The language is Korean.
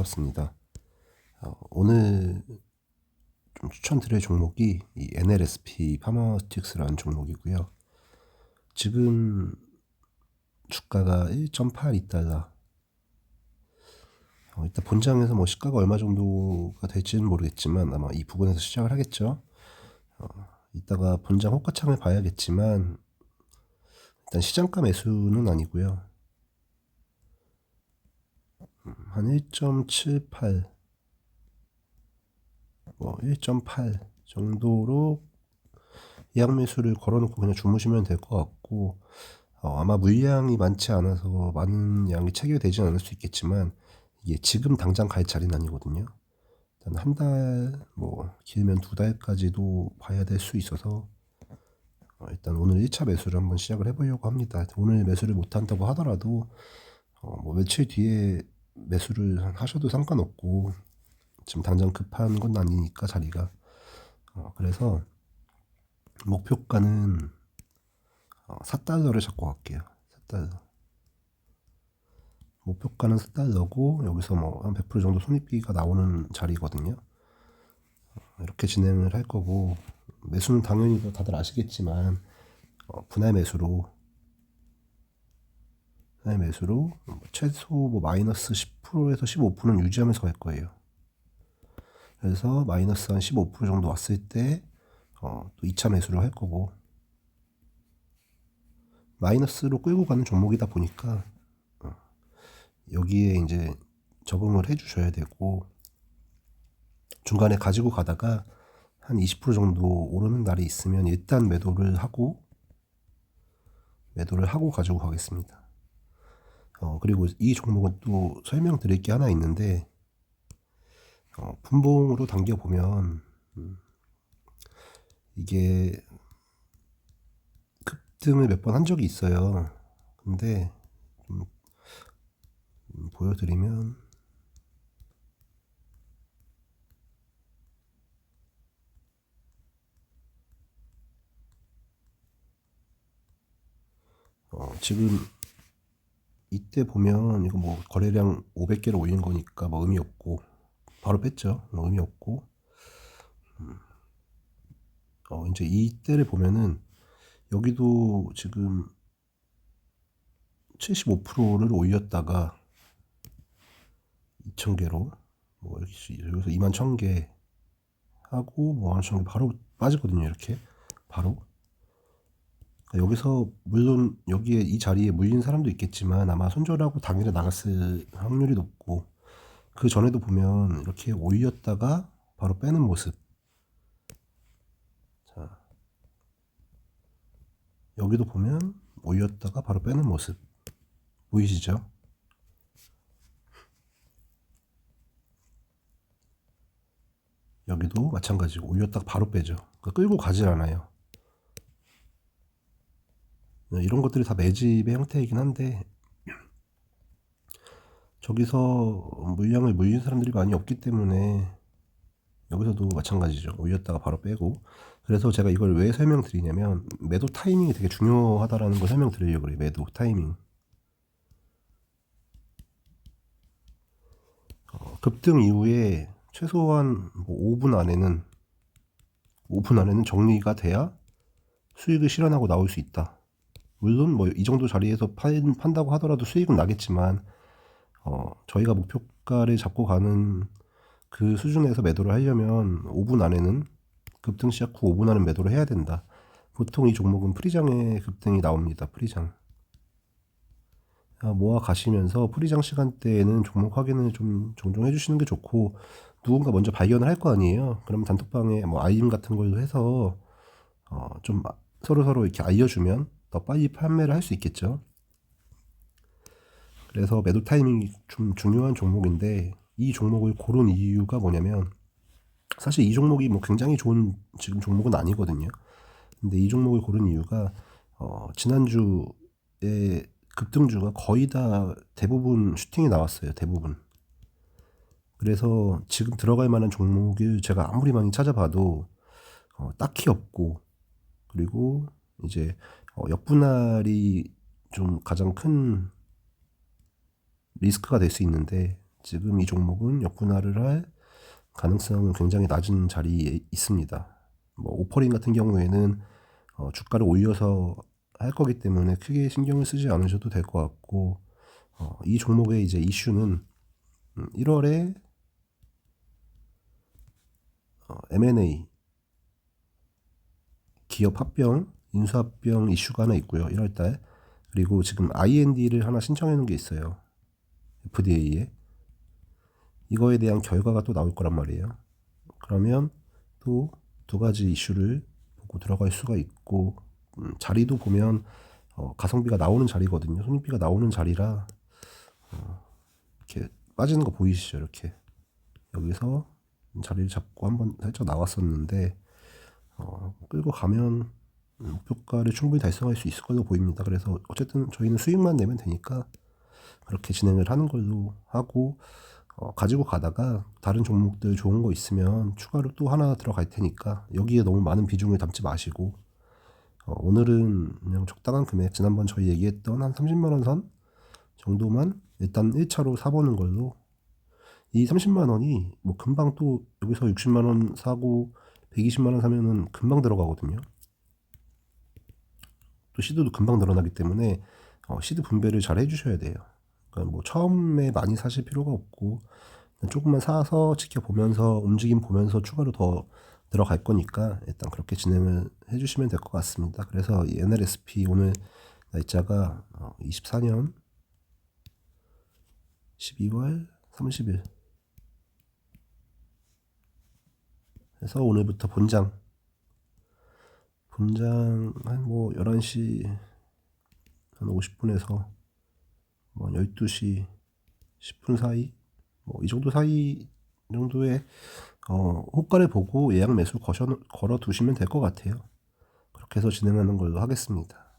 반갑습니다. 어, 오늘 좀 추천드릴 종목이 이 NLSP 파머틱스라는 종목이고요. 지금 주가가 1.82달러. 어, 일단 본장에서 뭐 시가가 얼마 정도가 될지는 모르겠지만 아마 이 부분에서 시작을 하겠죠. 어, 이따가 본장 호가창을 봐야겠지만 일단 시장가 매수는 아니고요. 한 1.78, 뭐 1.8 정도로 예약 매수를 걸어놓고 그냥 주무시면 될 것 같고 어, 아마 물량이 많지 않아서 많은 양이 체결되지는 않을 수 있겠지만 이게 지금 당장 갈 자리는 아니거든요. 한 달, 뭐 길면 두 달까지도 봐야 될 수 있어서 어, 일단 오늘 1차 매수를 한번 시작을 해보려고 합니다. 오늘 매수를 못한다고 하더라도 어, 뭐 며칠 뒤에 매수를 하셔도 상관없고 지금 당장 급한 건 아니니까 자리가. 어, 그래서 목표가는 어, 4달러를 잡고 갈게요. 4달러. 목표가는 4달러고 여기서 뭐 한 100% 정도 손익비가 나오는 자리거든요. 어, 이렇게 진행을 할 거고 매수는 당연히 뭐 다들 아시겠지만 어, 분할 매수로 분할 매수로 최소 뭐 마이너스 10%에서 15%는 유지하면서 갈 거예요. 그래서 마이너스 한 15% 정도 왔을 때, 어, 또 2차 매수를 할 거고, 마이너스로 끌고 가는 종목이다 보니까, 어, 여기에 이제 적응을 해 주셔야 되고, 중간에 가지고 가다가 한 20% 정도 오르는 날이 있으면 일단 매도를 하고, 매도를 하고 가지고 가겠습니다. 어, 그리고 이 종목은 또 설명드릴 게 하나 있는데, 어, 분봉으로 당겨 보면, 음, 이게 급등을 몇 번 한 적이 있어요. 근데, 좀, 음, 보여드리면, 어, 지금 이때 보면 이거 뭐 거래량 500개를 올린 거니까 뭐 의미 없고 바로 뺐죠. 뭐 의미 없고 음. 어 이제 이때를 보면은 여기도 지금 75%를 올렸다가 2,000개로 뭐 여기서 2만 1,000개 하고 뭐 1,000개 바로 빠지거든요. 이렇게 바로 여기서 물론 여기에 이 자리에 물린 사람도 있겠지만 아마 손절하고 당일에 나갔을 확률이 높고 그 전에도 보면 이렇게 올렸다가 바로 빼는 모습. 자 여기도 보면 올렸다가 바로 빼는 모습 보이시죠? 여기도 마찬가지고 올렸다가 바로 빼죠. 그러니까 끌고 가질 않아요. 네, 이런 것들이 다 매집의 형태이긴 한데 저기서 물량을 물린 사람들이 많이 없기 때문에 여기서도 마찬가지죠. 올렸다가 바로 빼고 그래서 제가 이걸 왜 설명드리냐면 매도 타이밍이 되게 중요하다라는 걸 설명드리려고 그래요. 매도 타이밍. 어, 급등 이후에 최소한 뭐 5분 안에는 5분 안에는 정리가 돼야 수익을 실현하고 나올 수 있다. 물론 뭐 이 정도 자리에서 판, 판다고 하더라도 수익은 나겠지만 어, 저희가 목표가를 잡고 가는 그 수준에서 매도를 하려면 5분 안에는 급등 시작 후 5분 안에 매도를 해야 된다. 보통 이 종목은 프리장에 급등이 나옵니다. 프리장. 모아 가시면서 프리장 시간대에는 종목 확인을 좀 종종 해주시는 게 좋고 누군가 먼저 발견을 할 거 아니에요. 그러면 단톡방에 뭐 아이임 같은 걸로 해서 어, 좀 서로 서로 이렇게 알려주면 더 빨리 판매를 할 수 있겠죠. 그래서 매도 타이밍이 좀 중요한 종목인데 이 종목을 고른 이유가 뭐냐면 사실 이 종목이 뭐 굉장히 좋은 지금 종목은 아니거든요. 근데 이 종목을 고른 이유가 어 지난주에 급등주가 거의 다 대부분 슈팅이 나왔어요. 대부분. 그래서 지금 들어갈 만한 종목을 제가 아무리 많이 찾아봐도 어, 딱히 없고 그리고 이제 어, 역분할이 좀 가장 큰 리스크가 될 수 있는데 지금 이 종목은 역분할을 할 가능성은 굉장히 낮은 자리에 있습니다. 뭐 오퍼링 같은 경우에는 어, 주가를 올려서 할 거기 때문에 크게 신경을 쓰지 않으셔도 될 것 같고 어, 이 종목의 이제 이슈는 음, 1월에 어, M&A 기업 합병, 인수합병 이슈가 하나 있고요. 1월달 그리고 지금 IND를 하나 신청해 놓은 게 있어요. FDA에 이거에 대한 결과가 또 나올 거란 말이에요. 그러면 또 두 가지 이슈를 보고 들어갈 수가 있고 음, 자리도 보면 어, 가성비가 나오는 자리거든요. 손익비가 나오는 자리라 어, 이렇게 빠지는 거 보이시죠? 이렇게 여기서 자리를 잡고 한번 살짝 나왔었는데 어, 끌고 가면 목표가를 충분히 달성할 수 있을 걸로 보입니다. 그래서 어쨌든 저희는 수익만 내면 되니까 그렇게 진행을 하는 걸로 하고 어, 가지고 가다가 다른 종목들 좋은 거 있으면 추가로 또 하나 들어갈 테니까 여기에 너무 많은 비중을 담지 마시고 어, 오늘은 그냥 적당한 금액 지난번 저희 얘기했던 한 30만 원 선 정도만 일단 1차로 사보는 걸로 이 30만 원이 뭐 금방 또 여기서 60만 원 사고 120만 원 사면은 금방 들어가거든요. 또 시드도 금방 늘어나기 때문에 어, 시드 분배를 잘 해주셔야 돼요. 그러니까 뭐 처음에 많이 사실 필요가 없고 조금만 사서 지켜보면서 움직임 보면서 추가로 더 들어갈 거니까 일단 그렇게 진행을 해주시면 될 것 같습니다. 그래서 이 NLSP 오늘 날짜가 어, 24년 12월 30일 그래서 오늘부터 본장 본장 한 뭐 11시 한 50분에서 뭐 12시 10분 사이 뭐 이 정도 사이 정도의 어, 호가를 보고 예약 매수 거셔, 걸어 두시면 될 것 같아요. 그렇게 해서 진행하는 걸로 하겠습니다.